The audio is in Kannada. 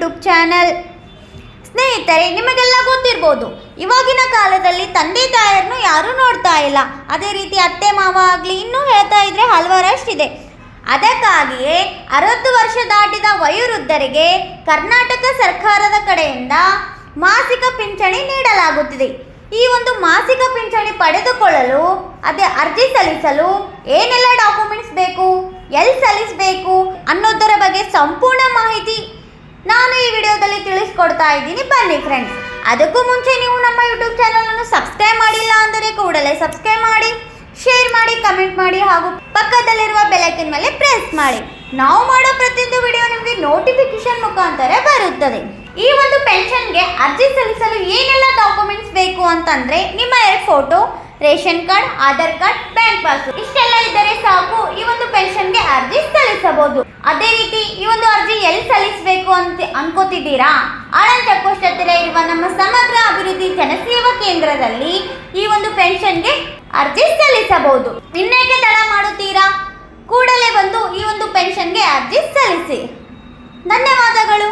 YouTube channel. ಸ್ನೇಹಿತರೆ, ನಿಮಗೆಲ್ಲ ಗೊತ್ತಿರ್ಬೋದು, ಇವಾಗಿನ ಕಾಲದಲ್ಲಿ ತಂದೆ ತಾಯರನ್ನು ಯಾರೂ ನೋಡ್ತಾ ಇಲ್ಲ. ಅದೇ ರೀತಿ ಅತ್ತೆ ಮಾವ ಆಗಲಿ, ಇನ್ನೂ ಹೇಳ್ತಾ ಇದ್ರೆ ಹಲವಾರಷ್ಟಿದೆ. ಅದಕ್ಕಾಗಿಯೇ ಅರವತ್ತು ವರ್ಷ ದಾಟಿದ ವಯೋವೃದ್ಧರಿಗೆ ಕರ್ನಾಟಕ ಸರ್ಕಾರದ ಕಡೆಯಿಂದ ಮಾಸಿಕ ಪಿಂಚಣಿ ನೀಡಲಾಗುತ್ತಿದೆ. ಈ ಒಂದು ಮಾಸಿಕ ಪಿಂಚಣಿ ಪಡೆದುಕೊಳ್ಳಲು, ಅದೇ ಅರ್ಜಿ ಸಲ್ಲಿಸಲು ಏನೆಲ್ಲ ಡಾಕ್ಯುಮೆಂಟ್ಸ್ ಬೇಕು, ಎಲ್ಲಿ ಸಲ್ಲಿಸಬೇಕು ಅನ್ನೋದರ ಬಗ್ಗೆ ಸಂಪೂರ್ಣ ಮಾಹಿತಿ ನಾನು ಈ ವಿಡಿಯೋದಲ್ಲಿ ತಿಳಿಸ್ಕೊಡ್ತಾ ಇದ್ದೀನಿ. ಬನ್ನಿ ಫ್ರೆಂಡ್ಸ್ ಅದಕ್ಕೂ ಮುಂಚೆ ನೀವು ನಮ್ಮ ಯೂಟ್ಯೂಬ್ ಚಾನಲನ್ನು ಸಬ್ಸ್ಕ್ರೈಬ್ ಮಾಡಿಲ್ಲ ಅಂದರೆ ಕೂಡಲೇ ಸಬ್ಸ್ಕ್ರೈಬ್ ಮಾಡಿ ಶೇರ್ ಮಾಡಿ ಕಮೆಂಟ್ ಮಾಡಿ ಹಾಗೂ ಪಕ್ಕದಲ್ಲಿರುವ ಬೆಲಕಿನ ಮೇಲೆ ಪ್ರೆಸ್ ಮಾಡಿ. ನಾವು ಮಾಡೋ ಪ್ರತಿಯೊಂದು ವಿಡಿಯೋ ನಿಮಗೆ ನೋಟಿಫಿಕೇಶನ್ ಮುಖಾಂತರ ಬರುತ್ತದೆ. ಈ ಒಂದು ಪೆನ್ಷನ್ಗೆ ಅರ್ಜಿ ಸಲ್ಲಿಸಲು ಏನೆಲ್ಲ ಡಾಕ್ಯುಮೆಂಟ್ಸ್ ಬೇಕು ಅಂತಂದರೆ ನಿಮ್ಮ photo ration card Aadhaar card bank pass ಇಷ್ಟೆಲ್ಲ ಇದ್ದರೆ ಸಾಕು. ಈ ಮಾಡ್ಬೋದು. ಅದೇ ರೀತಿ ಈ ಒಂದು ಅರ್ಜಿ ಎಲ್ಲಿ ಸಲ್ಲಿಸಬೇಕು ಅಂತ ಅನ್ಕೋತಿದ್ದೀರಾ? ಆನಂದ್ ಚೆಕ್ಪೋಸ್ಟ್ ಇರುವ ನಮ್ಮ ಸಮಗ್ರ ಅಭಿವೃದ್ಧಿ ಜನಸೇವಾ ಕೇಂದ್ರದಲ್ಲಿ ಈ ಒಂದು ಪೆನ್ಷನ್ಗೆ ಅರ್ಜಿ ಸಲ್ಲಿಸಬಹುದು. ಇನ್ನೇಕೆ ತಡ ಮಾಡುತ್ತೀರಾ? ಕೂಡಲೇ ಬಂದು ಈ ಒಂದು ಪೆನ್ಷನ್ಗೆ ಅರ್ಜಿ ಸಲ್ಲಿಸಿ. ಧನ್ಯವಾದಗಳು.